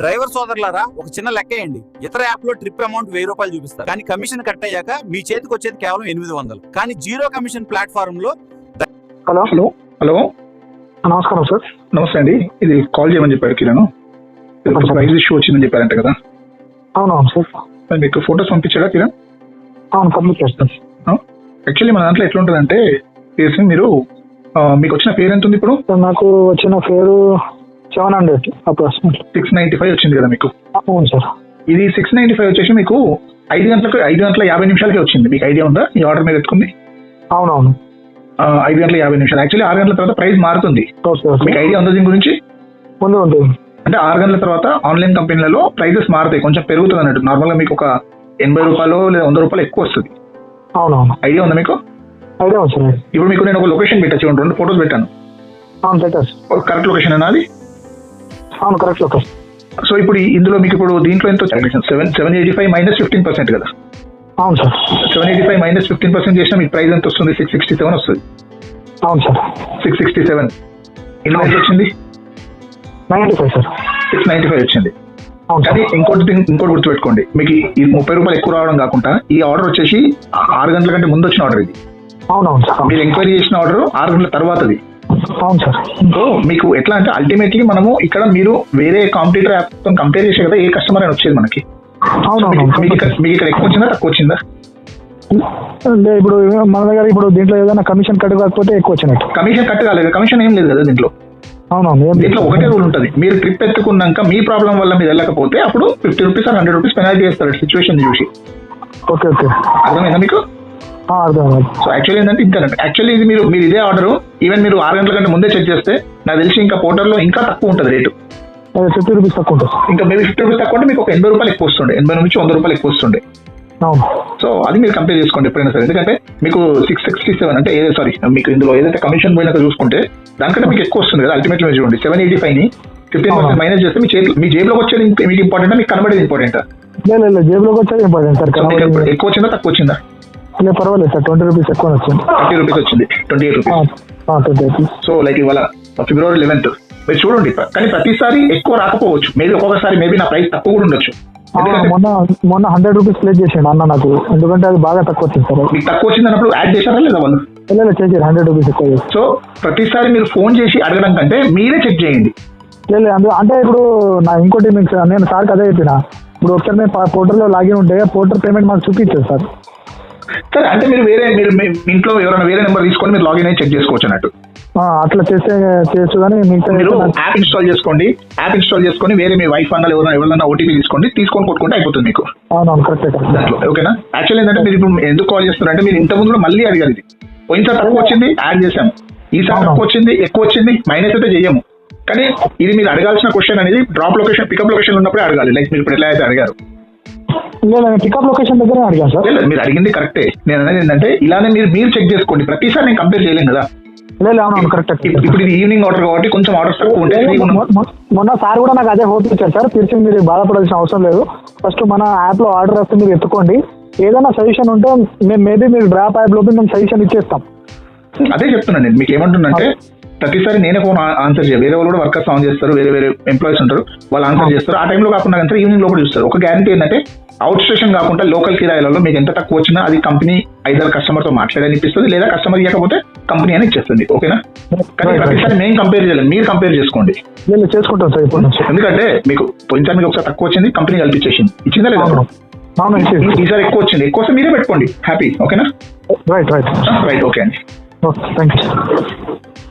Driver సోదరులారా ఒక చిన్న లెక్కేయండి ఇతర యాప్లో ట్రిప్ అమౌంట్ వెయ్యి రూపాయలు చూపిస్తారు. కానీ కమిషన్ కట్ అయ్యాక మీ చేతికి వచ్చేది కేవలం ఎనిమిది వందలు. కానీ జీరో కమిషన్ ప్లాట్ఫామ్లో హలో. హలో. హలో. నమస్కారం సార్. నమస్తే అండి. ఇది కాల్ చేయమని చెప్పారు కిరణ్. సార్. ప్రైజ్ ఇష్యూ వచ్చిందని చెప్పారంట కదా. అవునవును సార్. మీకు ఫొటోస్ పంపించారా కిరణ్? అవును కంప్లీట్ చేస్తాను యాక్చువల్లీ మన దాంట్లో ఎట్లా ఉంటుందంటే చేసి మీరు మీకు వచ్చిన పేరు ఎంత ఉంది ఇప్పుడు? సార్ నాకు వచ్చిన పేరు seven hundred approximately. Six ninety five వచ్చింది కదా మీకు? అవును సార్. ఇది సిక్స్ నైన్టీ ఫైవ్ వచ్చేసి మీకు ఐదు గంటలకు ఐదు గంటల యాభై నిమిషాలకే వచ్చింది. మీకు ఐడియా ఉందా? ఈ ఆర్డర్ మీద ఎత్తుకుంది? అవునవును. ఐదు గంటల యాభై నిమిషాలు. యాక్చువల్లీ ఆరు గంటల తర్వాత ప్రైస్ మారుతుంది. మీకు ఐడియా ఉందా దీని గురించి? ఉంది ఉంది అంటే ఆరు గంటల తర్వాత ఆన్లైన్ కంపెనీలలో ప్రైజెస్ మారుతాయి. కొంచెం పెరుగుతుంది అన్నట్టు. నార్మల్గా మీకు ఒక ఎనభై రూపాయలు లేదా వంద రూపాయలు ఎక్కువ వస్తుంది. అవునవును. ఐడియా ఉందా మీకు? ఐడియా ఉంది ఇప్పుడు మీకు నేను ఒక లొకేషన్ పెట్టా చూడండి. రెండు ఫోటోస్ పెట్టాను. కరెక్ట్ లొకేషన్ అది? అవును కరెక్ట్ ఓకే సో ఇప్పుడు ఇందులో మీకు ఇప్పుడు దీంట్లో ఎంత seven seven eighty five minus fifteen percent కదా. అవును sir seven eighty five minus fifteen percent చేసినా మీకు ప్రైస్ ఎంత వస్తుంది? సిక్స్ సిక్స్టీ సెవెన్ వస్తుంది. అవును సార్ సిక్స్ సిక్స్టీ సెవెన్ ఇందులో ఎంత వచ్చింది? Ninety five sir six ninety five వచ్చింది. అవును సార్ కానీ ఇంకోటి ఇంకోటి గుర్తుపెట్టుకోండి. మీకు ఈ ముప్పై రూపాయలు ఎక్కువ రావడం కాకుండా ఈ ఆర్డర్ వచ్చేసి ఆరు గంటల కంటే ముందు వచ్చిన ఆర్డర్ ఇది. అవునవును సార్ మీరు ఎంక్వైరీ చేసిన ఆర్డర్ ఆరు గంటల తర్వాతది అవును సార్. సో మీకు ఎట్లా అంటే అల్టిమేట్లీ మనము ఇక్కడ మీరు వేరే కాంపిటీటర్ యాప్తో కంపేర్ చేసే కదా ఏ కస్టమర్ అని వచ్చేది మనకి. అవునవును మీకు- ఇక్కడ మీకు ఇక్కడ ఎక్కువ వచ్చిందా? తక్కువ వచ్చిందా? అంటే ఇప్పుడు మన దగ్గర ఇప్పుడు దీంట్లో ఏదైనా కమిషన్ కట్ కాకపోతే ఎక్కువ వచ్చినట్టు. కమిషన్ కట్ కాలేదు. కమిషన్ ఏం లేదు కదా దీంట్లో. అవునవును దీంట్లో ఒకటే రూల్ ఉంటుంది. మీరు ట్రిప్ ఎత్తుకున్నాక మీ ప్రాబ్లం వల్ల మీరు వెళ్ళకపోతే అప్పుడు fifty rupees or hundred rupees penalty చేస్తారు సిచ్యువేషన్ చూసి. Okay okay. అర్థమైందా మీకు? సో యాక్చువల్లీ ఏంటంటే ఇంకా యాక్చువల్లీ ఇది మీరు మీరు ఇదే ఆర్డర్ ఈవెన్ మీరు ఆరు గంటల కంటే ముందే చెక్ చేస్తే నాకు తెలిసి ఇంకా పోర్టల్లో ఇంకా తక్కువ ఉంటుంది రేటు ఫిఫ్టీ రూపీస్ తక్కువ ఉంటుంది. ఇంకా మేబీ ఫిఫ్టీ రూపీస్ తక్కువ అంటే మీకు ఒక ఎనభై రూపాయలు ఎక్కువ వస్తుండే. ఎనభై నుంచి వంద రూపాయలు ఎక్కువ వస్తుండే. సో అది మీరు కంపేర్ చేసుకోండి ఎప్పుడైనా సరే. ఎందుకంటే మీకు సిక్స్ సిక్స్టీ సెవెన్ అంటే ఏదో సారీ మీకు ఇందులో ఏదైతే కమిషన్ పోయినాక చూసుకుంటే దానికంటే మీకు ఎక్కువ వస్తుంది కదా అల్టిమేట్ మీరు చూడండి సెవెన్ ఎయిటీ ఫైవ్ని ఫిఫ్టీన్ పర్సెంట్ మైనస్ చేస్తే మీ చేతి మీ జేబులోకి వచ్చేది మీకు ఇంపార్టెంట్ మీకు కనబడేది ఇంపార్టెంట్ లేదు జేబులోకి వచ్చేది ఇంపార్టెంట్ సార్. ఎక్కువ వచ్చిందా తక్కువ వచ్చిందా? లేదు పర్వాలేదు సార్ ట్వంటీ రూపీస్ ఎక్కువ వచ్చింది థర్టీ రూపీస్ వచ్చింది. Twenty eight rupees. Twenty rupees. So like ఇవాళ ఫిబ్రవరి లెవెన్త్ మీరు చూడండి కానీ ప్రతిసారి ఎక్కువ రాకపోవచ్చు. మేబీ ఒక్కొక్కసారి మేబీ నా ప్రైస్ తక్కువ కూడా ఉండొచ్చు. మొన్న మొన్న హండ్రెడ్ రూపీస్ ప్లేస్ చేసాడు అన్న నాకు. ఎందుకంటే అది బాగా తక్కువ వచ్చింది సార్. మీకు తక్కువ వచ్చింది అన్నప్పుడు యాడ్ చేశారా లేదా వాళ్ళు? లేదు చేసారు హండ్రెడ్ రూపీస్ ఎక్కువ సో ప్రతిసారి మీరు ఫోన్ చేసి అడగడం కంటే మీరే చెక్ చేయండి. లేదు అంటే ఇప్పుడు నా ఇంకోటి మీకు నేను సార్కి అదే చెప్పిన. ఇప్పుడు ఒకసారి నేను పోర్టల్లో లాగిన్ ఉంటే పోర్టల్ పేమెంట్ మాకు చూపించదు సార్. సరే అంటే మీరు వేరే మీరు మీ ఇంట్లో ఎవరైనా వేరే నెంబర్ తీసుకొని మీరు లాగిన్ అయ్యి చెక్ చేసుకోవచ్చు అన్నట్టు. అట్లా చేస్తే చేయొచ్చు కానీ మీరు యాప్ ఇన్స్టాల్ చేసుకోండి. యాప్ ఇన్స్టాల్ చేసుకొని వేరే మీ వైఫ్ అన్న ఎవరైనా ఎవరైనా ఓటీపీ తీసుకోండి తీసుకొని కొట్టుకుంటే అయిపోతుంది మీకు. అవునవును కరెక్టే కరెక్ట్ దాంట్లో ఓకేనా? యాక్చువల్ ఏంటంటే మీరు ఇప్పుడు ఎందుకు కాల్ చేస్తున్నారంటే మీరు ఇంత ముందు కూడా మళ్ళీ అడిగారు ఇది. పోయినసారి తక్కువ వచ్చింది యాడ్ చేశాము. ఈసారి. తక్కువ వచ్చింది ఎక్కువ వచ్చింది మైనస్ అయితే చెయ్యము కానీ ఇది మీరు అడగాల్సిన క్వశ్చన్ అనేది డ్రాప్ లొకేషన్ పికప్ లొకేషన్ ఉన్నప్పుడే అడగాలి. లైక్ మీరు ఇప్పుడు ఎట్లా అయితే అడిగారు. లేదు పికప్ లొకేషన్ దగ్గరే అడిగాను సార్. మీరు అడిగింది కరెక్టే నేను అనేది ఏంటంటే ఇలానే మీరు మీరు చెక్ చేసుకోండి. ప్రతిసారి నేను కంపేర్ చేయలేను కదా. లేదు అవునవును కరెక్ట్ ఇప్పుడు ఇది ఈవినింగ్ ఆర్డర్ కాబట్టి కొంచెం ఆర్డర్స్ తక్కువ ఉంటే మొన్న సార్ కూడా నాకు అదే హోప్ ఇచ్చారు సార్. తిరిగి మీరు బాధపడాల్సిన అవసరం లేదు. ఫస్ట్ మన యాప్లో ఆర్డర్ వస్తే మీరు ఎత్తుకోండి. ఏదైనా సజెషన్ ఉంటే మేము మేబీ మీరు డ్రాప్ యాప్ లోపల మేము సజెషన్ ఇచ్చేస్తాం. అదే చెప్తున్నాను నేను. మీకు ఏమంటున్నంటే ప్రతిసారి నేనే ఫోన్ ఆన్సర్ చేయాలి వేరే వాళ్ళు కూడా వర్కర్స్ ఆన్ చేస్తారు వేరే వేరే ఎంప్లాయీస్ ఉంటారు వాళ్ళు ఆన్సర్ చేస్తారు. ఆ టైంలో కాకుండా కానీ ఈవినింగ్ లోపల చూస్తారు. ఒక గ్యారంటీ ఏంటంటే అవుట్ స్టేషన్ కాకుండా లోకల్ కిరాయిలలో మీకు ఎంత తక్కువ వచ్చినా అది కంపెనీ ఐదర్ కస్టమర్తో మాట్లాడనిపిస్తుంది లేదా కస్టమర్ ఇవ్వకపోతే కంపెనీ అని ఇచ్చేస్తుంది ఓకేనా కానీ. ప్రతిసారి మేము కంపేర్ చేయలేం మీరు కంపేర్ చేసుకోండి. లేదు చేసుకుంటాం సార్ ఇప్పటి నుంచి. ఎందుకంటే మీకు పోయినసారి మీకు ఒకసారి తక్కువ వచ్చింది కంపెనీ కల్పించేసింది. ఇచ్చిందా లేదా? ఈసారి ఎక్కువ వచ్చింది. ఎక్కువ మీరే పెట్టుకోండి. హ్యాపీ ఓకేనా రైట్ రైట్ రైట్ ఓకే అండి. Okay thank you